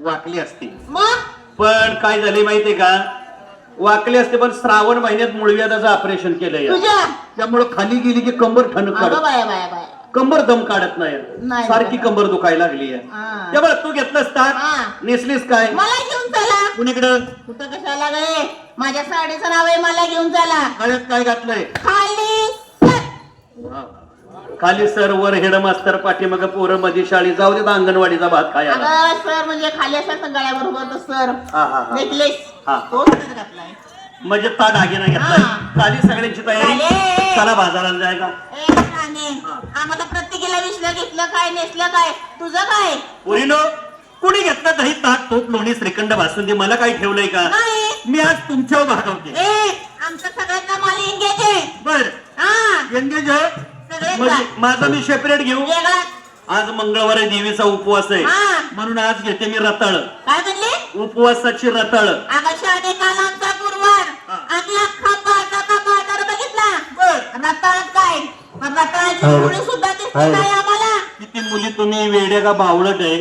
वाकली असती. मग? पण काय झाले माहितीये का? वाकली असते पण श्रावण महिन्यात मुळव्याधाचं ऑपरेशन केलंय. तुझ्या? त्यामुळे खाली गेली की कंबर ठणक अगं काढत. बाया बाया बाया. कंबर दम काढत नाही. नाही. सारखी कंबर दुखायला लागली आहे. हा. त्यामुळे तू घेतलंस ताक हा. नेसलीस काय? मला घेऊन चला. कुणीकडं कुठं कशाला गे? माझ्या साडीचं नाव आहे मला घेऊन चला. काय घातलंय? खाली. सर. वा. खाली सर वर हेड मास्तर पाठीमाग पोरं मध्ये शाळी. जाऊ देत अंगणवाडीचा भात अगं सर म्हणजे खाली असं गळ्याबरोबर तो सर. हा, हा, हा. नेकलेस. हा. तो सर घातलाय. म्हणजे ता दागिना घेतलाय. हा. खाली सगळ्यांची तयारी. झाले. चला बाजाराला जायला. ए राणे. आम्हाला प्रत्येकीला विसलं घेतलं काय नेसलं काय? तुझं काय? पोरीनो कुणी घेतलं दही ताक तूप लोणी श्रीखंड बासुंदी मला काही ठेवलंय का? नाही. मी आज तुमच्यावर भागवते. ए आमचं सगळ्यांना माल इंगेज आहे. बर. हा. एंगेज आहे? म्हणजे माझा मी सेपरेट घेऊ? आज मंगळवार आहे देवीचा उपवास आहे. म्हणून आज घेते मी रताळ. काय म्हणले? उपवासाची रताळ. आकाशाने कालांचा गुरुवार. बाजार बघितला? बर. रताळ काय? रताळाची हो. मुळी सुद्धा हो. नाही आम्हाला. किती मुली तुम्ही वेड्या का बावळट आहे?